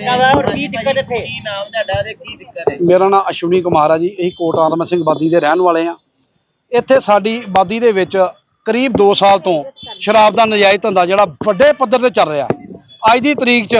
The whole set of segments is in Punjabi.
ਵਾ ਹੋਰ ਕੀ ਦਿੱਕਤ ਇੱਥੇ? ਕੀ ਨਾਮ ਤੁਹਾਡਾ ਤੇ ਕੀ ਦਿੱਕਤ ਹੈ? ਮੇਰਾ ਨਾਮ ਅਸ਼ਵਨੀ ਕੁਮਾਰ ਆ ਜੀ। ਅਸੀਂ ਕੋਟ ਆਦਮ ਸਿੰਘ ਬਾਦੀ ਦੇ ਰਹਿਣ ਵਾਲੇ ਆ। ਇੱਥੇ ਸਾਡੀ ਬਾਦੀ ਦੇ ਵਿੱਚ ਕਰੀਬ 2 ਸਾਲ ਤੋਂ ਸ਼ਰਾਬ ਦਾ ਨਜਾਇਜ਼ ਧੰਦਾ ਜਿਹੜਾ ਵੱਡੇ ਪੱਧਰ ਤੇ ਚੱਲ ਰਿਹਾ। ਅੱਜ ਦੀ ਤਰੀਕ 'ਚ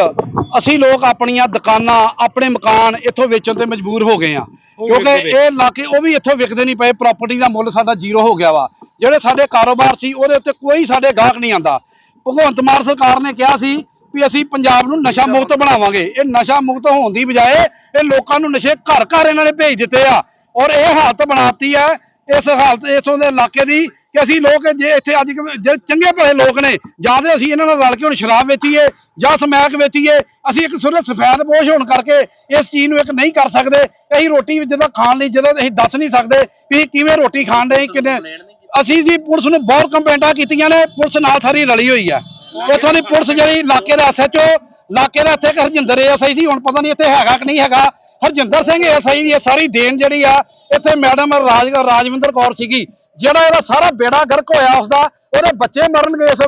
ਅਸੀਂ ਲੋਕ ਆਪਣੀਆਂ ਦੁਕਾਨਾਂ ਆਪਣੇ ਮਕਾਨ ਇੱਥੋਂ ਵੇਚਣ ਤੇ ਮਜਬੂਰ ਹੋ ਗਏ ਆ। ਕਿਉਂਕਿ ਇਹ ਇਲਾਕੇ ਉਹ ਵੀ ਇੱਥੋਂ ਵਿਕਦੇ ਨਹੀਂ ਪਏ। ਪ੍ਰਾਪਰਟੀ ਦਾ ਮੁੱਲ ਸਾਡਾ ਜ਼ੀਰੋ ਹੋ ਗਿਆ ਵਾ। ਜਿਹੜੇ ਸਾਡੇ ਕਾਰੋਬਾਰ ਸੀ ਉਹਦੇ ਉੱਤੇ ਕੋਈ ਸਾਡੇ ਗਾਹਕ ਨਹੀਂ ਆਂਦਾ। ਭਗਵੰਤ ਮਾਨ ਸਰਕਾਰ ਨੇ ਕਿਹਾ ਸੀ ਵੀ ਅਸੀਂ ਪੰਜਾਬ ਨੂੰ ਨਸ਼ਾ ਮੁਕਤ ਬਣਾਵਾਂਗੇ। ਇਹ ਨਸ਼ਾ ਮੁਕਤ ਹੋਣ ਦੀ ਬਜਾਏ ਇਹ ਲੋਕਾਂ ਨੂੰ ਨਸ਼ੇ ਘਰ ਘਰ ਇਹਨਾਂ ਨੇ ਭੇਜ ਦਿੱਤੇ ਆ। ਔਰ ਇਹ ਹਾਲਤ ਬਣਾਤੀ ਹੈ ਇਸ ਹਾਲਤ ਇਥੋਂ ਦੇ ਇਲਾਕੇ ਦੀ ਕਿ ਅਸੀਂ ਲੋਕ ਜੇ ਇੱਥੇ ਅੱਜ ਜਿਹੜੇ ਚੰਗੇ ਭਲੇ ਲੋਕ ਨੇ, ਜਾਂ ਤੇ ਅਸੀਂ ਇਹਨਾਂ ਨਾਲ ਰਲ ਕੇ ਹੁਣ ਸ਼ਰਾਬ ਵੇਚੀਏ, ਜਾਂ ਸਮੈਕ ਵੇਚੀਏ, ਅਸੀਂ ਇੱਕ ਸੁਰ ਸਫੈਦ ਬੋਝ ਹੋਣ ਕਰਕੇ ਇਸ ਚੀਜ਼ ਨੂੰ ਇੱਕ ਨਹੀਂ ਕਰ ਸਕਦੇ। ਅਸੀਂ ਰੋਟੀ ਜਦੋਂ ਖਾਣ ਲਈ ਜਦੋਂ ਅਸੀਂ ਦੱਸ ਨਹੀਂ ਸਕਦੇ ਵੀ ਕਿਵੇਂ ਰੋਟੀ ਖਾਣ ਦੇ ਕਿੰਨੇ ਅਸੀਂ ਜੀ ਪੁਲਿਸ ਨੂੰ ਬਹੁਤ ਕੰਪਲੇਂਟਾਂ ਕੀਤੀਆਂ ਨੇ, ਪੁਲਿਸ ਨਾਲ ਸਾਰੀ ਰਲੀ ਹੋਈ ਆ ਇੱਥੋਂ ਦੀ ਪੁਲਿਸ ਜਿਹੜੀ ਇਲਾਕੇ ਦਾ ਐਸਐਚਓ ਇਲਾਕੇ ਦਾ ਇੱਥੇ ਇੱਕ ਹਰਜਿੰਦਰ ਐਸਆਈ ਸੀ, ਹੁਣ ਪਤਾ ਨਹੀਂ ਇੱਥੇ ਹੈਗਾ ਕਿ ਨਹੀਂ ਹੈਗਾ। ਹਰਜਿੰਦਰ ਸਿੰਘ ਐਸਆਈ ਦੀ ਇਹ ਸਾਰੀ ਦੇਣ ਜਿਹੜੀ ਆ, ਇੱਥੇ ਮੈਡਮ ਰਾਜ, ਰਾਜਵਿੰਦਰ ਕੌਰ ਸੀਗੀ, ਜਿਹੜਾ ਇਹਦਾ ਸਾਰਾ ਬੇੜਾ ਗਰਕ ਹੋਇਆ ਉਸਦਾ, ਉਹਦੇ ਬੱਚੇ ਮਰਨਗੇ ਇਸ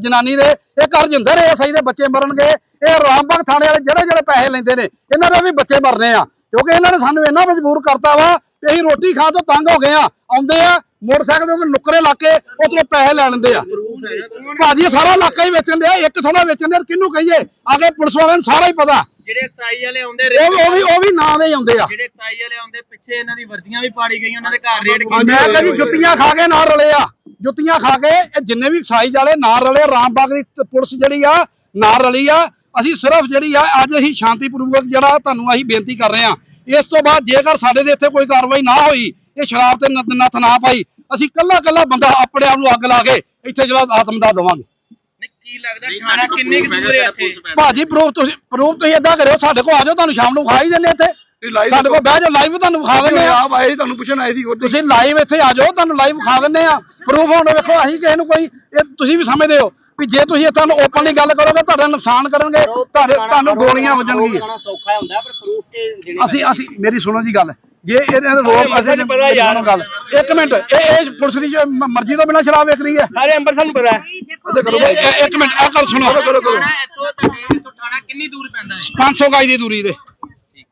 ਜਨਾਨੀ ਦੇ। ਇਹ ਹਰਜਿੰਦਰ ਐਸਆਈ ਦੇ ਬੱਚੇ ਮਰਨਗੇ, ਇਹ ਰਾਮਬਾਗ ਥਾਣੇ ਵਾਲੇ ਜਿਹੜੇ ਜਿਹੜੇ ਪੈਸੇ ਲੈਂਦੇ ਨੇ, ਇਹਨਾਂ ਦੇ ਵੀ ਬੱਚੇ ਮਰਨੇ ਆ। ਕਿਉਂਕਿ ਇਹਨਾਂ ਨੇ ਸਾਨੂੰ ਇੰਨਾ ਮਜਬੂਰ ਕਰਤਾ ਵਾ ਕਿ ਅਸੀਂ ਰੋਟੀ ਖਾਣ ਤੋਂ ਤੰਗ ਹੋ ਗਏ ਆ। ਆਉਂਦੇ ਆ, ਮੋਟਰਸਾਈਕਲ ਦੇ ਉੱਤੇ ਨੁੱਕਰੇ ਲਾ ਕੇ ਉਧਰੋਂ ਪੈਸੇ ਲੈ ਲੈਂਦੇ ਆ। ਭਾਜੀ ਸਾਰਾ ਇਲਾਕਾ ਹੀ ਵੇਚਣ ਡਿਆ ਇੱਕ ਥੋੜਾ ਵੇਚਣ ਡਿਆ ਕਿਹਨੂੰ ਕਹੀਏ? ਆਗੇ ਪੁਲਿਸ ਵਾਲਿਆਂ ਨੂੰ ਸਾਰਾ ਹੀ ਪਤਾ। ਜਿਹੜੇ ਐਕਸਾਈ ਵਾਲੇ ਆਉਂਦੇ ਉਹ ਵੀ- ਉਹ ਵੀ ਉਹ ਵੀ ਨਾਂ ਦੇ ਹੀ ਆਉਂਦੇ ਆ। ਜਿਹੜੇ ਐਕਸਾਈ ਵਾਲੇ ਆਉਂਦੇ ਪਿੱਛੇ ਇਹਨਾਂ ਦੀ ਵਰਦੀਆਂ ਵੀ ਪਾੜੀ ਗਈਆਂ ਉਹਨਾਂ ਦੇ ਘਰ ਰੇਡ ਮੈਂ ਕਹਿੰਦੀ ਜੁੱਤੀਆਂ ਖਾ ਕੇ ਨਾਲ ਰਲੇ ਆ। ਜੁੱਤੀਆਂ ਖਾ ਕੇ ਇਹ ਜਿੰਨੇ ਵੀ ਸਾਈਜ਼ ਵਾਲੇ ਨਾਲ ਰਲੇ ਰਾਮਬਾਗ ਦੀ ਤ- ਪੁਲਿਸ ਜਿਹੜੀ ਆ ਨਾਲ ਰਲੀ ਆ। ਅਸੀਂ ਸਿਰਫ ਜਿਹੜੀ ਆ ਅੱਜ ਅਸੀਂ ਸ਼ਾਂਤੀਪੂਰਵਕ ਜਿਹੜਾ ਤੁਹਾਨੂੰ ਅਸੀਂ ਬੇਨਤੀ ਕਰ ਰਹੇ ਆ। ਇਸ ਤੋਂ ਬਾਅਦ ਜੇਕਰ ਸਾਡੇ ਦੇ ਇੱਥੇ ਕੋਈ ਕਾਰਵਾਈ ਨਾ ਹੋਈ ਇਹ ਸ਼ਰਾਬ ਤੇ ਨੱਥ ਨਾ ਪਾਈ। ਅਸੀਂ ਕੱਲਾ ਕੱਲਾ ਬੰਦਾ ਆਪਣੇ ਆਪ ਨੂੰ ਅੱਗ ਲਾ ਕੇ ਇੱਥੇ ਜਿਹੜਾ ਆਤਮ ਦਾ ਦੇਵਾਂਗੇ। ਕੀ ਲੱਗਦਾ ਥਾਣਾ ਕਿੰਨੇ ਕੁ ਦੂਰ ਹੈ ਇੱਥੇ? ਭਾਜੀ ਪ੍ਰੂਫ ਤੁਸੀਂ ਪ੍ਰੂਫ ਤੁਸੀਂ ਏਦਾਂ ਕਰਿਓ ਸਾਡੇ ਕੋਲ ਆ ਜਾਓ ਤੁਹਾਨੂੰ ਸ਼ਾਮ ਨੂੰ ਵਿਖਾ ਹੀ ਦਿੰਦੇ ਇੱਥੇ। ਸਾਡੇ ਕੋਲ ਬਹਿ ਜਾਓ ਲਾਈਵ ਤੁਹਾਨੂੰ ਵਿਖਾ ਦਿੰਦੇ ਆ ਆਪ ਆਏ ਤੁਹਾਨੂੰ ਪੁੱਛਣ ਆਏ ਸੀ ਤੁਸੀਂ ਲਾਈਵ ਇੱਥੇ ਆ ਜਾਓ ਤੁਹਾਨੂੰ ਲਾਈਵ ਵਿਖਾ ਦਿੰਦੇ ਆ ਪ੍ਰੂਫ ਹੁਣ ਵੇਖੋ ਅਸੀਂ ਕਿਸੇ ਨੂੰ ਕੋਈ ਇਹ ਤੁਸੀਂ ਵੀ ਸਮਝਦੇ ਹੋ। ਵੀ ਜੇ ਤੁਸੀਂ ਇੱਥੇ ਓਪਨਲੀ ਗੱਲ ਕਰੋਗੇ ਤੁਹਾਡਾ ਨੁਕਸਾਨ ਕਰਨਗੇ ਤੁਹਾਡੇ ਤੁਹਾਨੂੰ ਗੋਲੀਆਂ ਵੱਜਣਗੀਆਂ। ਕਰਨਾ ਸੌਖਾ ਹੁੰਦਾ ਪਰ ਪ੍ਰੂਫ ਤੇ ਦੇਣੇ ਅਸੀਂ ਅਸੀਂ ਮੇਰੀ ਸੁਣੋ ਜੀ ਗੱਲ। ਜੇ ਇਹਨਾਂ ਦੇ ਰੋਲ ਅਸੀਂ ਪਤਾ ਯਾਰ। ਗੱਲ। ਇੱਕ ਮਿੰਟ ਇਹ ਇਹ ਪੁਲਿਸ ਦੀ ਮਰਜ਼ੀ ਤੋਂ ਬਿਨਾਂ ਸ਼ਰਾਬ ਵੇਚ ਰਹੀ ਹੈ। ਸਾਰੇ ਅੰਬਰਸਰ ਨੂੰ ਪਤਾ ਹੈ। ਇੱਕ ਮਿੰਟ ਇਹ ਗੱਲ ਸੁਣੋ। ਕਰੋ ਕਰੋ ਇੱਥੋਂ ਤੁਹਾਡੇ ਇੱਥੋਂ ਥਾਣਾ ਕਿੰਨੀ ਦੂਰ ਪੈਂਦਾ ਹੈ? 500 ਗਜ ਦੀ ਦੂਰੀ ਦੇ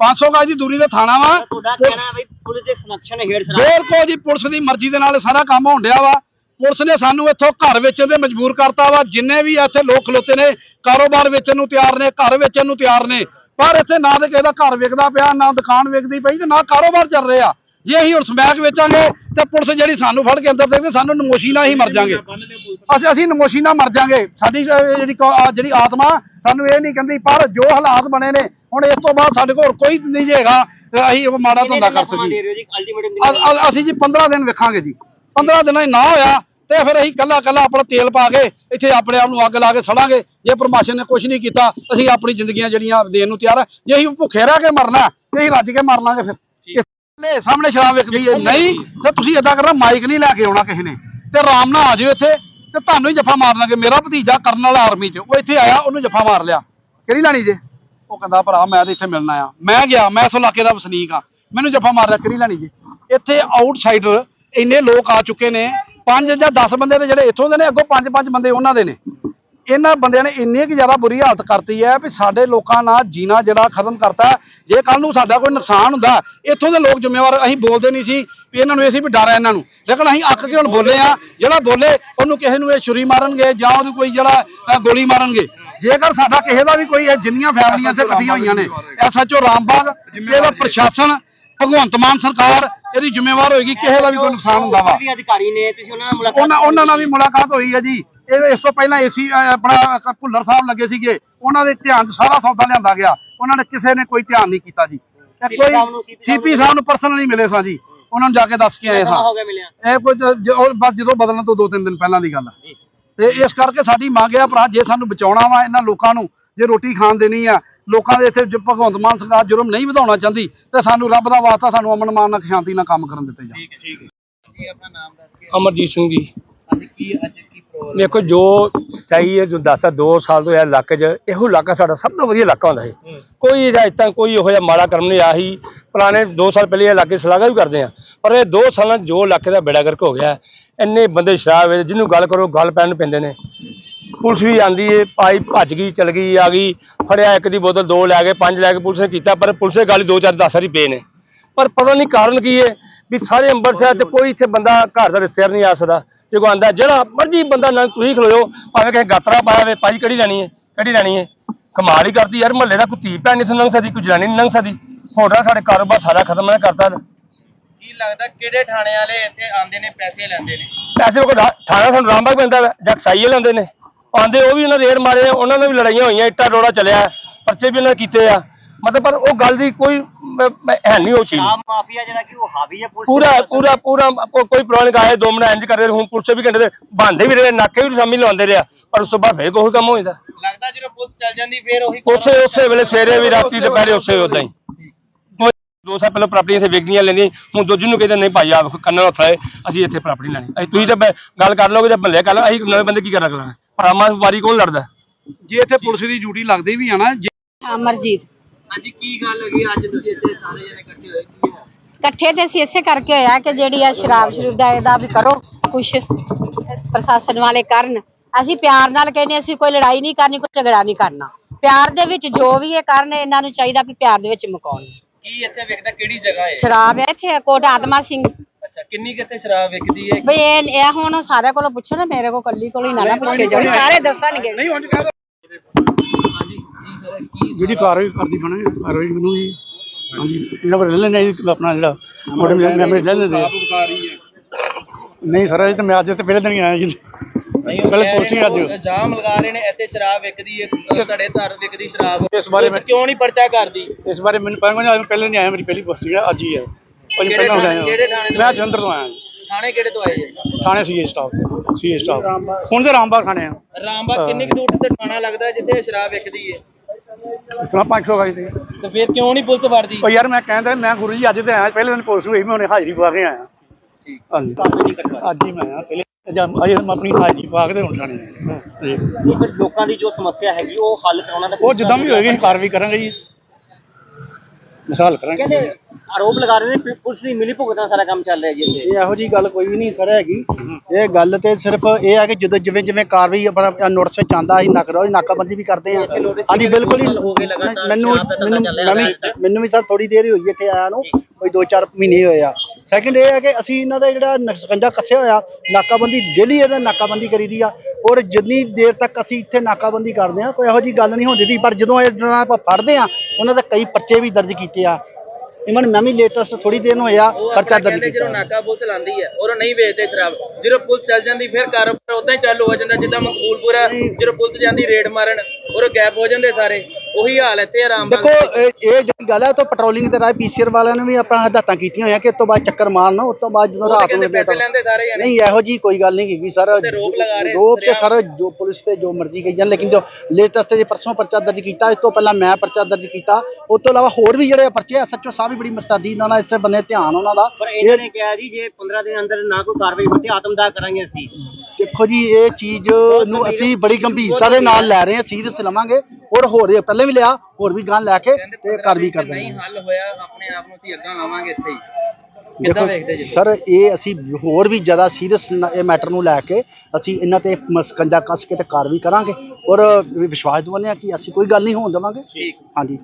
500 ਗਜ ਦੀ ਦੂਰੀ ਤੇ ਥਾਣਾ ਵਾ। ਤੁਹਾਡਾ ਕਹਿਣਾ ਹੈ ਬਈ ਪੁਲਿਸ ਦੇ ਸੰਰਕਸ਼ਣ ਹੇਠ ਸ਼ਰਾਬ ਬਿਲਕੁਲ ਜੀ ਪੁਲਿਸ ਦੀ ਮਰਜ਼ੀ ਦੇ ਨਾਲ ਸਾਰਾ ਕੰਮ ਹੋਣ ਡਿਆ ਵਾ। ਪੁਲਿਸ ਨੇ ਸਾਨੂੰ ਇੱਥੋਂ ਘਰ ਵੇਚਣ ਤੇ ਮਜਬੂਰ ਕਰਤਾ ਵਾ ਜਿੰਨੇ ਵੀ ਇੱਥੇ ਲੋਕ ਖਲੋਤੇ ਨੇ ਕਾਰੋਬਾਰ ਵੇਚਣ ਨੂੰ ਤਿਆਰ ਨੇ ਘਰ ਵੇਚਣ ਨੂੰ ਤਿਆਰ ਨੇ। ਪਰ ਇੱਥੇ ਨਾ ਤੇ ਕਿਸੇ ਦਾ ਘਰ ਵਿਕਦਾ ਪਿਆ ਨਾ ਦੁਕਾਨ ਵਿਕਦੀ ਪਈ ਤੇ ਨਾ ਕਾਰੋਬਾਰ ਚੱਲ ਰਿਹਾ। ਜੇ ਅਸੀਂ ਹੁਣ ਸਮੈਕ ਵੇਚਾਂਗੇ ਤੇ ਪੁਲਿਸ ਜਿਹੜੀ ਸਾਨੂੰ ਫੜ ਕੇ ਅੰਦਰ ਦੇਖਦੇ ਸਾਨੂੰ ਨਮੋਸ਼ੀ ਨਾਲ ਹੀ ਮਰ ਜਾਾਂਗੇ। ਅਸੀਂ ਅਸੀਂ ਨਮੋਸ਼ੀ ਨਾਲ ਮਰ ਜਾਾਂਗੇ। ਸਾਡੀ ਜਿਹੜੀ ਜਿਹੜੀ ਆਤਮਾ ਸਾਨੂੰ ਇਹ ਨਹੀਂ ਕਹਿੰਦੀ ਪਰ ਜੋ ਹਾਲਾਤ ਬਣੇ ਨੇ ਹੁਣ ਇਸ ਤੋਂ ਬਾਅਦ ਸਾਡੇ ਕੋਲ ਕੋਈ ਨਹੀਂ ਜੇਗਾ ਅਸੀਂ ਉਹ ਮਾੜਾ ਧੰਦਾ ਕਰ ਦੇ ਸਕੀਏ ਹੋ ਅਸੀਂ ਜੀ 15 ਦਿਨ ਵੇਖਾਂਗੇ ਜੀ। 15 ਦਿਨਾਂ 'ਚ ਨਾ ਹੋਇਆ ਤੇ ਫਿਰ ਅਸੀਂ ਕੱਲਾ ਕੱਲਾ ਆਪਣਾ ਤੇਲ ਪਾ ਕੇ ਇੱਥੇ ਆਪਣੇ ਆਪ ਨੂੰ ਅੱਗ ਲਾ ਕੇ ਸੜਾਂਗੇ। ਜੇ ਪ੍ਰਮਾਸ਼ਨ ਨੇ ਕੁਝ ਨਹੀਂ ਕੀਤਾ ਅਸੀਂ ਆਪਣੀ ਜ਼ਿੰਦਗੀਆਂ ਜਿਹੜੀਆਂ ਦੇਣ ਨੂੰ ਤਿਆਰ ਆ। ਜੇ ਅਸੀਂ ਭੁੱਖੇ ਰਹਿ ਕੇ ਮਰਨਾ ਤੇ ਅਸੀਂ ਰੱਜ ਕੇ ਮਰ ਲਾਂਗੇ ਫਿਰ। ਇਸ ਸਾਹਮਣੇ ਸ਼ਰਾਬ ਵਿਕਦੀ ਹੈ। ਨਹੀਂ ਤੇ ਤੁਸੀਂ ਏਦਾਂ ਕਰਨਾ ਮਾਈਕ ਨਹੀਂ ਲੈ ਕੇ ਆਉਣਾ ਕਿਸੇ ਨੇ। ਤੇ ਆਰਾਮ ਨਾਲ ਆ ਜਾਓ ਇੱਥੇ ਤੇ ਤੁਹਾਨੂੰ ਹੀ ਜੱਫਾ ਮਾਰ ਲਾਂਗੇ। ਮੇਰਾ ਭਤੀਜਾ ਕਰਨ ਵਾਲਾ ਆਰਮੀ 'ਚ ਉਹ ਇੱਥੇ ਆਇਆ ਉਹਨੂੰ ਜੱਫਾ ਮਾਰ ਲਿਆ। ਕਿਹੜੀ ਲੈਣੀ ਜੇ? ਉਹ ਕਹਿੰਦਾ ਭਰਾ ਮੈਂ ਤਾਂ ਇੱਥੇ ਮਿਲਣਾ ਆ ਮੈਂ ਗਿਆ ਮੈਂ ਇਸ ਇਲਾਕੇ ਦਾ ਵਸਨੀਕ ਆ। ਮੈਨੂੰ ਜੱਫਾ ਮਾਰ ਲਿਆ ਕਿਹੜੀ ਲੈਣੀ ਜੇ? ਇੱਥੇ ਆਊਟਸਾਈਡਰ ਇੰਨੇ ਲੋਕ ਆ ਚੁੱਕੇ ਨੇ ਪੰਜ ਜਾਂ 10 ਬੰਦੇ ਦੇ ਜਿਹੜੇ ਇੱਥੋਂ ਦੇ ਨੇ, ਅੱਗੋਂ ਪੰਜ ਪੰਜ ਬੰਦੇ ਉਹਨਾਂ ਦੇ ਨੇ। ਇਹਨਾਂ ਬੰਦਿਆਂ ਨੇ ਇੰਨੀ ਕਿ ਜ਼ਿਆਦਾ ਬੁਰੀ ਹਾਲਤ ਕਰਤੀ ਹੈ ਵੀ ਸਾਡੇ ਲੋਕਾਂ ਨਾਲ ਜੀਣਾ ਜਿਹੜਾ ਖਤਮ ਕਰਤਾ ਜੇ ਕੱਲ ਨੂੰ ਸਾਡਾ ਕੋਈ ਨੁਕਸਾਨ ਹੁੰਦਾ, ਇੱਥੋਂ ਦੇ ਲੋਕ ਜ਼ਿੰਮੇਵਾਰ ਅਸੀਂ ਬੋਲਦੇ ਨਹੀਂ ਸੀ ਵੀ ਇਹਨਾਂ ਨੂੰ ਇਹ ਸੀ ਵੀ ਡਰ ਹੈ ਇਹਨਾਂ ਨੂੰ। ਲੇਕਿਨ ਅਸੀਂ ਅੱਕ ਕੇ ਹੁਣ ਬੋਲੇ ਆ ਜਿਹੜਾ ਬੋਲੇ, ਉਹਨੂੰ ਕਿਸੇ ਨੂੰ ਇਹ ਛੁਰੀ ਮਾਰਨਗੇ ਜਾਂ ਉਹਨੂੰ ਕੋਈ ਜਿਹੜਾ ਗੋਲੀ ਮਾਰਨਗੇ। ਜੇਕਰ ਸਾਡਾ ਕਿਸੇ ਦਾ ਵੀ ਕੋਈ ਇਹ ਜਿੰਨੀਆਂ ਫੈਮਲੀਆਂ ਇੱਥੇ ਇਕੱਠੀਆਂ ਹੋਈਆਂ ਨੇ ਐਸਐਚਓ ਰਾਮਬਾਗ ਤੇ ਇਹਦਾ ਪ੍ਰਸ਼ਾਸਨ, ਭਗਵੰਤ ਮਾਨ ਸਰਕਾਰ ਇਹਦੀ ਜ਼ਿੰਮੇਵਾਰ ਹੋਏਗੀ ਕਿਸੇ ਦਾ ਵੀ ਕੋਈ ਨੁਕਸਾਨ ਹੁੰਦਾ ਵਾ। ਵੀ ਅਧਿਕਾਰੀ ਨੇ ਤੁਸੀਂ ਉਹਨਾਂ ਨਾਲ ਮੁਲਾਕਾਤ ਉਹਨਾਂ ਉਹਨਾਂ ਨਾਲ ਵੀ ਮੁਲਾਕਾਤ ਹੋਈ ਹੈ ਜੀ। ਇਹ ਇਸ ਤੋਂ ਪਹਿਲਾਂ ਏਸੀ ਆਪਣਾ ਭੁੱਲਰ ਸਾਹਿਬ ਲੱਗੇ ਸੀਗੇ। ਉਹਨਾਂ ਦੇ ਧਿਆਨ 'ਚ ਸਾਰਾ ਸੌਦਾ ਲਿਆਂਦਾ ਗਿਆ। ਉਹਨਾਂ ਨੇ ਕਿਸੇ ਨੇ ਕੋਈ ਧਿਆਨ ਨਹੀਂ ਕੀਤਾ ਜੀ। ਇਹ ਕੋਈ ਸੀਪੀ ਸਾਹਿਬ ਨੂੰ ਪਰਸਨਲੀ ਮਿਲੇ ਸਾਂ ਜੀ। ਉਹਨਾਂ ਨੂੰ ਜਾ ਕੇ ਦੱਸ ਕੇ ਆਏ ਹੋ ਇਹ ਉਹ ਬਸ ਜਦੋਂ ਬਦਲਣ ਤੋਂ ਦੋ ਤਿੰਨ ਦਿਨ ਪਹਿਲਾਂ ਦੀ ਗੱਲ ਹੈ ਤੇ ਇਸ ਕਰਕੇ ਸਾਡੀ ਮੰਗ ਹੈ ਭਰਾ ਜੇ ਸਾਨੂੰ ਬਚਾਉਣਾ ਵਾ ਇਹਨਾਂ ਲੋਕਾਂ ਨੂੰ ਜੇ ਰੋਟੀ ਖਾਣ ਦੇਣੀ ਆ ਲੋਕਾਂ ਦੇ ਇੱਥੇ ਜ- ਭਗਵੰਤ ਮਾਨ ਸਰਕਾਰ ਜੁਰਮ ਨਹੀਂ ਵਧਾਉਣਾ ਚਾਹੁੰਦੀ ਤੇ ਸਾਨੂੰ ਰੱਬ ਦਾ ਵਾਸਤਾ ਸਾਨੂੰ ਅਮਨ ਮਾਨ ਨਾਲ ਸ਼ਾਂਤੀ ਨਾਲ ਕੰਮ ਕਰਨ ਦਿੱਤੇ ਜਾਣ। ਕੀ ਆਪਣਾ ਨਾਮ ਦੱਸ ਕੇ ਅਮਰਜੀਤ ਸਿੰਘ ਜੀ। ਅੱਜ ਕੀ ਅੱਜ ਕੀ ਪ੍ਰੋਬਲਮ ਦੇਖੋ ਜੋ ਸਹੀ ਹੈ ਜੋ ਦੱਸਦਾ 2 ਸਾਲ ਤੋਂ ਇਹ ਇਲਾਕੇ 'ਚ ਇਹੋ ਇਲਾਕਾ ਸਾਡਾ ਸਭ ਤੋਂ ਵਧੀਆ ਇਲਾਕਾ ਹੁੰਦਾ ਹੈ। ਕੋਈ ਅਜੇ ਤੱਕ ਕੋਈ ਇਹੋ ਜਿਹਾ ਮਾੜਾ ਕਰਮ ਨਹੀਂ ਆਹੀ ਪੁਰਾਣੇ 2 ਸਾਲ ਪਹਿਲੇ ਇਹ ਇਲਾਕੇ ਸਲਾਗਾ ਵੀ ਕਰਦੇ ਆ ਪਰ ਇਹ 2 ਸਾਲਾਂ 'ਚ ਜੋ ਇਲਾਕੇ ਦਾ ਬੇੜਾ ਗਰਕ ਹੋ ਗਿਆ ਹੈ, ਇੰਨੇ ਬੰਦੇ ਸ਼ਰਾਬ ਵੇਚ ਜਿਹਨੂੰ ਗੱਲ ਕਰੋ ਗੱਲ ਪੈਣ ਨੂੰ ਪੈਂਦੇ ਨੇ। ਪੁਲਿਸ ਵੀ ਆਂਦੀ ਏ ਪਾਈ ਭੱਜ ਗਈ ਚਲ ਗਈ ਆ ਗਈ ਫੜਿਆ ਇੱਕ ਦੀ ਬੋਤਲ ਦੋ ਲੈ ਗਏ ਪੰਜ ਲੈ ਕੇ ਪੁਲਿਸ ਨੇ ਕੀਤਾ ਪਰ ਪੁਲਿਸ ਗੱਲ ਦੋ ਚਾਰ ਦਸ ਵਾਰੀ ਪਏ ਨੇ। ਪਰ ਪਤਾ ਨਹੀਂ ਕਾਰਨ ਕੀ ਹੈ ਵੀ ਸਾਰੇ ਅੰਮ੍ਰਿਤਸਰ 'ਚ ਕੋਈ ਇੱਥੇ ਬੰਦਾ ਘਰ ਦਾ ਰਿਸ਼ਤੇਦਾਰ ਨਹੀਂ ਆ ਸਕਦਾ। ਜੇ ਕੋਈ ਆਂਦਾ ਜਿਹੜਾ ਮਰਜ਼ੀ ਬੰਦਾ ਨਾਲ ਤੁਸੀਂ ਖਲੋਇਓ ਭਾਵੇਂ ਕਿਸੇ ਗਾਤਰਾ ਪਾਇਆ ਹੋਵੇ ਭਾਈ ਕਿਹੜੀ ਲੈਣੀ ਹੈ ਕਿਹੜੀ ਲੈਣੀ ਹੈ ਕਮਾਲ ਹੀ ਕਰਦੀ ਯਾਰ ਮਹੱਲੇ ਦਾ ਕੋਈ ਧੀ ਭੈਣ ਨਹੀਂ ਲੰਘ ਸਕਦੀ ਕੋਈ ਜਨਾਨੀ ਨਹੀਂ ਲੰਘ ਸਕਦੀ। ਹੋੜਾ ਸਾਡੇ ਕਾਰੋਬਾਰ ਸਾਰਾ ਖਤਮ ਨੇ ਕਰਤਾ ਕੀ ਲੱਗਦਾ ਕਿਹੜੇ ਥਾਣੇ ਵਾਲੇ ਇੱਥੇ ਆਉਂਦੇ ਨੇ ਪੈਸੇ ਲੈਂਦੇ ਨੇ? ਪੈਸੇ ਕੋਈ ਥਾਣਾ ਸਾਨੂੰ ਰਾਮਬਾਗ ਪੈਂਦਾ ਵਾ ਜਾਂ ਕਸਾਈਏ ਲੈਂਦੇ ਨੇ। ਆਂਦੇ ਉਹ ਵੀ ਉਹਨਾਂ ਰੇਡ ਮਾਰੇ ਆ, ਉਹਨਾਂ ਨਾਲ ਵੀ ਲੜਾਈਆਂ ਹੋਈਆਂ ਇੱਟਾਂ ਰੋੜਾ ਚੱਲਿਆ ਪਰਚੇ ਵੀ ਉਹਨਾਂ ਨੇ ਕੀਤੇ ਆ। ਮਤਲਬ ਪਰ ਉਹ ਗੱਲ ਦੀ ਕੋਈ ਹੈ ਨਹੀਂ ਉਹ ਚੀਜ਼। ਸ਼ਰਾਬ ਮਾਫੀਆ ਜਿਹੜਾ ਕਿ ਉਹ ਹਾਵੀ ਹੈ ਪੁਲਿਸ ਪੂਰਾ ਪੂਰਾ ਪੂਰਾ ਕੋਈ ਪ੍ਰੋਬਲਮ ਕਾਏ ਦੋ ਮਿੰਟ ਇੰਜ ਕਰਦੇ ਰਹੇ, ਹੁਣ ਪੁਲਿਸ ਵੀ ਘੰਟੇ ਦੇ ਬੰਦੇ ਵੀ ਰਹੇ ਨਾਕੇ ਵੀ ਸ਼ਾਮੀ ਲਾਉਂਦੇ ਰਿਹਾ ਪਰ ਉਸ ਤੋਂ ਬਾਅਦ ਫੇਰ ਕੋਈ ਕੰਮ ਹੋ ਜਾਂਦਾ। ਲੱਗਦਾ ਜਦੋਂ ਪੁਲਿਸ ਚੱਲ ਜਾਂਦੀ ਫਿਰ ਉਹੀ ਉਸੇ ਉਸੇ ਵੇਲੇ ਸਵੇਰੇ ਵੀ ਰਾਤੀ ਦੁਪਹਿਰੇ ਉਸੇ ਉਦਾਂ ਹੀ। ਕੋਈ ਦੋ ਸਾਲ ਪਹਿਲਾਂ ਪ੍ਰਾਪਰਟੀ ਇੱਥੇ ਵਿਕਦੀਆਂ ਲੈਂਦੀਆਂ ਹੁਣ ਦੂਜੀ ਨੂੰ ਕਹਿੰਦੇ ਨਹੀਂ ਭਾਈ ਆ ਵੇਖੋ ਕੰਨਾਂ ਨਾਲ ਫੜਾਏ ਅਸੀਂ ਇੱਥੇ ਪ੍ਰਾਪਰਟੀ ਲੈਣੀ। ਅਸੀਂ ਤੁਸੀਂ ਤਾਂ ਗੱਲ ਕਰ ਲਓਗੇ ਜਾਂ ਭੱਲੇ ਕਰ ਲਓ ਅਸੀਂ ਨਵੇਂ ਬੰਦੇ ਕੀ ਕਰਾਂ ਕਰਾਂਗੇ ਪਰਾਮਾ ਵਾਰੀ ਕੌਣ ਲੜਦਾ ਜੇ ਇੱਥੇ ਪੁਲਿਸ ਦੀ ਡਿਊਟੀ ਲੱਗਦੀ ਵੀ ਆ ਨਾ ਜੇ ਅਮਰਜੀਤ। ਹਾਂਜੀ ਕੀ ਗੱਲ ਹੈਗੀ? ਅੱਜ ਤੁਸੀਂ ਇੱਥੇ ਸਾਰੇ ਜਣੇ ਇਕੱਠੇ ਹੋਏ ਕੀ ਹੈ ਇਕੱਠੇ ਤੇ ਅਸੀਂ ਇਸੇ ਕਰਕੇ ਹੋਇਆ ਕਿ ਜਿਹੜੀ ਆ ਸ਼ਰਾਬ ਸ਼ਰੂਬ ਦਾ ਇਹਦਾ ਵੀ ਕਰੋ ਕੁਛ ਪ੍ਰਸ਼ਾਸਨ ਵਾਲੇ ਕਰਨ। ਅਸੀਂ ਪਿਆਰ ਨਾਲ ਕਹਿੰਦੇ ਅਸੀਂ ਕੋਈ ਲੜਾਈ ਨਹੀਂ ਕਰਨੀ ਕੋਈ ਝਗੜਾ ਨਹੀਂ ਕਰਨਾ। ਪਿਆਰ ਦੇ ਵਿੱਚ ਜੋ ਵੀ ਇਹ ਕਰਨ ਇਹਨਾਂ ਨੂੰ ਚਾਹੀਦਾ ਵੀ ਪਿਆਰ ਦੇ ਵਿੱਚ ਮੁਕਾਉਣ। ਕੀ ਇੱਥੇ ਵਿਕਦਾ ਕਿਹੜੀ ਜਗ੍ਹਾ ਹੈ? ਸ਼ਰਾਬ ਹੈ ਇੱਥੇ ਕੋਟ ਆਤਮਾ ਸਿੰਘ। ਕਿੰਨੀ ਕਿੱਥੇ ਸ਼ਰਾਬ ਵਿਕਦੀ ਹੈ? ਬਈ ਇਹ ਇਹ ਹੁਣ ਸਾਰਿਆਂ ਕੋਲੋਂ ਪੁੱਛੋ ਨਾ ਮੇਰੇ ਕੋਲ ਕੱਲੀ ਕੋਲ ਹੀ ਨਾ ਨਾ ਪੁੱਛੇ ਜਾਓ ਸਾਰੇ ਦੱਸਣਗੇ ਨਹੀਂ ਉਂਝ ਕਹਿ ਹਾਂਜੀ ਜੀ ਸਰ ਕੀ ਜਿਹੜੀ ਕਾਰਵਾਈ ਕਰਦੀ ਬਣੇ ਕਾਰਵਾਈ ਮੈਨੂੰ ਜੀ ਹਾਂਜੀ ਇਹਨਾਂ ਕੋਲ ਲੈ ਲੈਣੇ ਜੀ ਆਪਣਾ ਜਿਹੜਾ ਮੋਟੇ ਮੈਂਬਰ ਲੈ ਲੈਂਦੇ। ਨਹੀਂ ਸਰ ਇਹ ਤਾਂ ਮੈਂ ਅੱਜ ਤੇ ਪਹਿਲੇ ਦਿਨ ਹੀ ਆਇਆ ਜੀ। ਨਹੀਂ ਕਰ ਦਿਓ। ਉਹ ਇਲਜ਼ਾਮ ਲਗਾ ਰਹੇ ਨੇ ਇੱਥੇ ਸ਼ਰਾਬ ਵਿਕਦੀ ਹੈ ਤੁਹਾਡੇ ਧਰ ਵਿਕਦੀ ਸ਼ਰਾਬ। ਇਸ ਬਾਰੇ ਮੈਂ- ਕਿਉਂ ਨਹੀਂ ਪਰਚਾ ਕਰਦੀ? ਇਸ ਬਾਰੇ ਮੈਨੂੰ ਪਤਾ ਨਹੀਂ ਪਹਿਲੇ ਨਹੀਂ ਆਇਆ ਮੇਰੀ ਪਹਿਲੀ ਪੋਸਟਿੰਗ ਹੈ ਅੱਜ ਹੀ ਹੈ ਕਿਹੜੇ ਪਹਿਲਾਂ ਹੋ ਥਾਣੇ- ਕਿਹੜੇ ਥਾਣੇ ਤੋਂ ਮੈਂ ਆਏ? ਜਲੰਧਰ ਤੋਂ ਆਇਆ ਜੀ। ਥਾਣੇ ਕਿਹੜੇ ਤੋਂ ਆਏ ਜੀ? ਥਾਣੇ ਸੀਏ ਸਟਾਫ ਸੀਏ ਸਟਾਫ ਹੁਣ ਤੇ ਰਾਮਬਾਗ ਥਾਣੇ ਆ। ਰਾਮਬਾਗ ਕਿੰਨੀ ਕੁ ਦੂਰ ਤੇ ਥਾਣਾ ਲੱਗਦਾ ਜਿੱਥੇ ਸ਼ਰਾਬ ਵਿਕਦੀ ਹੈ ਇਤਨਾ 500 ਗਾਈ ਤੇ। ਤੇ ਫਿਰ ਕਿਉਂ ਨਹੀਂ ਪੁਲਿਸ ਵੜਦੀ? ਉਹ ਯਾਰ ਮੈਂ ਕਹਿੰਦਾ ਮੈਂ ਗੁਰੂ ਜੀ ਅੱਜ ਤੇ ਆਇਆ ਪਹਿਲੇ ਦਿਨ ਪੋਸਟ ਹੋਈ ਮੈਂ ਹਾਜ਼ਰੀ ਪਵਾ ਕੇ ਆਇਆ। ਠੀਕ। ਹਾਂਜੀ। ਅੱਜ ਹੀ ਮੈਂ ਆਇਆ ਪਹਿਲੇ ਅੱਜ ਅਜੇ ਮੈਂ ਆਪਣੀ ਹਾਜ਼ਰੀ ਪਵਾ ਕੇ ਤੇ ਹੁਣ ਥਾਣੇ ਆਇਆ ਜੀ ਨਹੀਂ ਫਿਰ ਲੋਕਾਂ ਦੀ ਜੋ ਸਮੱਸਿਆ ਹੈਗੀ ਉਹ ਹੱਲ ਕਰਾਉਣਾ ਤਾਂ ਉਹ ਜਿੱਦਾਂ ਵੀ ਹੋਏਗੀ ਅਸੀਂ ਕਾਰਵਾਈ ਕਰਾਂਗੇ ਜੀ। ਮਿਸਾਲ ਕਰਾਂਗੇ। ਕਹਿੰਦੇ ਆਰੋਪ ਲਗਾ ਰਹੇ ਨੇ ਪੁਲਿਸ ਦੀ ਮਿਲੀ ਭੁਗਤ ਨਾਲ ਸਾਰਾ ਕੰਮ ਚੱਲ ਰਿਹਾ ਜੀ ਇੱਥੇ। ਇਹ ਇਹੋ ਜੀ ਗੱਲ ਕੋਈ ਵੀ ਨਹੀਂ ਸਰ ਹੈਗੀ। ਇਹ ਗੱਲ ਤੇ ਸਿਰਫ ਇਹ ਹੈ ਕਿ ਜਦੋਂ ਜਿਵੇਂ ਜਿਵੇਂ ਕਾਰਵਾਈ ਆਪਣਾ ਨੋਟਿਸ ਚ ਆਂਦਾ ਅਸੀਂ ਨਕ ਰੋਜ਼ ਨਾਕਾਬੰਦੀ ਵੀ ਕਰਦੇ ਆ ਹਾਂਜੀ ਬਿਲਕੁਲ ਹੀ ਹੋ ਗਏ ਲਗਾਤਾਰ ਮੈਨੂੰ ਸ਼ਰਾਬ ਦਾ ਧੰਦਾ ਮੈਨੂੰ ਚੱਲ ਰਿਹਾ ਮੈਂ ਵੀ। ਮੈਨੂੰ ਵੀ ਸਰ ਥੋੜੀ ਦੇਰ ਹੀ ਹੋਈ ਹੈ ਇੱਥੇ ਆਇਆ ਨੂੰ ਕੋਈ 2-4 ਮਹੀਨੇ ਹੋਏ ਆ। ਸੈਕਿੰਡ ਇਹ ਹੈ ਕਿ ਅਸੀਂ ਇਹਨਾਂ ਦਾ ਜਿਹੜਾ ਨਕਸ਼ਕੰਜਾ ਕੱਸਿਆ ਹੋਇਆ ਨਾਕਾਬੰਦੀ ਡੇਲੀ ਇਹਦਾ ਨਾਕਾਬੰਦੀ ਕਰੀਦੀ ਆ। ਔਰ ਜਿੰਨੀ ਦੇਰ ਤੱਕ ਅਸੀਂ ਇੱਥੇ ਨਾਕਾਬੰਦੀ ਕਰਦੇ ਆ ਕੋਈ ਇਹੋ ਜੀ ਗੱਲ ਨਹੀਂ ਹੁੰਦੀ ਸੀ ਪਰ ਜਦੋਂ ਇਹ ਜਿਹੜਾ ਆਪਾਂ ਫੜਦੇ ਆ ਉਹਨਾਂ ਦੇ ਕਈ ਪਰਚੇ ਵੀ ਦਰਜ ਕੀਤੇ ਆ। ਇਵਨ ਮੈਂ ਵੀ ਲੇਟੈਸਟ ਥੋੜੀ ਦਿਨ ਹੋਇਆ ਪਰਚਾ ਦਰਜ ਕਹਿੰਦੇ ਜਦੋਂ ਕੀਤਾ। ਨਾਕਾ ਪੁਲਿਸ ਲਾਂਦੀ ਹੈ ਔਰ ਨਹੀਂ ਵੇਚਦੇ ਸ਼ਰਾਬ। ਜਦੋਂ ਪੁਲਿਸ ਚੱਲ ਜਾਂਦੀ ਫਿਰ ਕਾਰੋਬਾਰ ਉਦਾਂ ਹੀ ਚਾਲੂ ਹੋ ਜਾਂਦਾ ਜਿੱਦਾਂ ਮਕਬੂਲਪੁਰਾ ਜਦੋਂ ਪੁਲਿਸ ਜਾਂਦੀ ਰੇਡ ਮਾਰਨ ਔਰ ਗੈਪ ਹੋ ਜਾਂਦੇ ਸਾਰੇ। ਉਹੀ ਹਾਲ ਇੱਥੇ ਆਰਾਮ ਦੇਖੋ ਇਹ ਇਹ ਜਿਹੜੀ ਗੱਲ ਹੈ ਉਹ ਤਾਂ ਪੈਟਰੋਲਿੰਗ ਦੇ ਰਾਹ ਪੀਸੀਆਰ ਵਾਲਿਆਂ ਨੇ ਵੀ ਆਪਣਾ ਹਦਾਇਤਾਂ ਕੀਤੀਆਂ ਹੋਈਆਂ ਕਿ ਇਸ ਤੋਂ ਬਾਅਦ ਚੱਕਰ ਮਾਰਨਾ ਉਸ ਤੋਂ ਬਾਅਦ ਜਦੋਂ ਰਾਤ ਕਹਿੰਦੇ ਨੂੰ ਪੈਸੇ ਲੈਂਦੇ ਸਾਰੇ ਜਾਣੇ। ਨਹੀਂ ਇਹੋ ਜੀ ਕੋਈ ਗੱਲ ਨਹੀਂ ਹੈਗੀ ਸਰ ਤੇ ਰੋਕ ਲਗਾ ਰਹੇ ਰੋਕ ਤੇ। ਸਰ ਜੋ ਪੁਲਿਸ ਤੇ ਜੋ ਮਰਜ਼ੀ ਕਹੀ ਜਾਣ ਲੇਕਿਨ ਜੋ ਲੇਟੈਸਟ ਜੇ ਪਰਸੋਂ ਪਰਚਾ ਦਰਜ ਕੀਤਾ ਇਸ ਤੋਂ ਪਹਿਲਾਂ ਮੈਂ ਪਰਚਾ ਦਰਜ ਕੀਤਾ ਉਸ ਤੋਂ ਇਲਾਵਾ ਹੋਰ ਵੀ ਜਿਹੜੇ ਪਰਚੇ ਐਸਐਚਓ ਸਾਹਿਬ ਵੀ ਬੜੀ ਮਸਤਾਦੀ ਨਾਲ ਨਾਲ ਇਸੇ ਬੰਨੇ ਧਿਆਨ ਉਹਨਾਂ ਦਾ। ਪਰ ਇਹਨਾਂ ਨੇ ਕਿਹਾ ਜੀ ਜੇ 15 ਦਿਨ ਅੰਦਰ ਨਾ ਕੋਈ ਕਾਰਵਾਈ ਹੋਈ ਆਤਮਦਾਹ ਕਰਾਂਗੇ ਅਸੀਂ। ਦੇਖੋ ਜੀ ਇਹ ਚੀਜ਼ ਨੂੰ ਅਸੀਂ ਬੜੀ ਗੰਭੀਰਤਾ ਦੇ ਨਾਲ ਲੈ ਰਹੇ ਹਾਂ ਸੀਰੀਅਸ ਲਵਾਂਗੇ। ਔਰ ਹੋਰ ਇਹ ਪਹਿਲੇ ਵੀ ਲਿਆ ਹੋਰ ਵੀ ਗਾਂ ਲੈ ਕੇ ਤੇ ਕਰ ਨਹੀਂ ਦਾਂਗੇ ਹੱਲ ਹੋਇਆ ਆਪਣੇ ਆਪ ਨੂੰ ਅਸੀਂ ਅੱਗਾ ਲਾਵਾਂਗੇ ਇੱਥੇ ਹੀ। ਕਿੱਦਾਂ ਵੇਖਦੇ ਦੇਖੋ ਜੀ? ਸਰ ਇਹ ਅਸੀਂ ਹੋਰ ਵੀ ਜ਼ਿਆਦਾ ਸੀਰੀਅਸ ਇਹ ਮੈਟਰ ਨੂੰ ਲੈ ਕੇ ਅਸੀਂ ਇਹਨਾਂ ਤੇ ਮਸਕੰਜਾ ਕੱਸ ਕੇ ਤੇ ਕਾਰਵਾਈ ਕਰਾਂਗੇ। ਔਰ ਵਿਸ਼ਵਾਸ ਦਿਵਾਉਂਦੇ ਹਾਂ ਕਿ ਅਸੀਂ ਕੋਈ ਗੱਲ ਨਹੀਂ ਹੋਣ ਦੇਵਾਂਗੇ। ਠੀਕ। ਹਾਂਜੀ।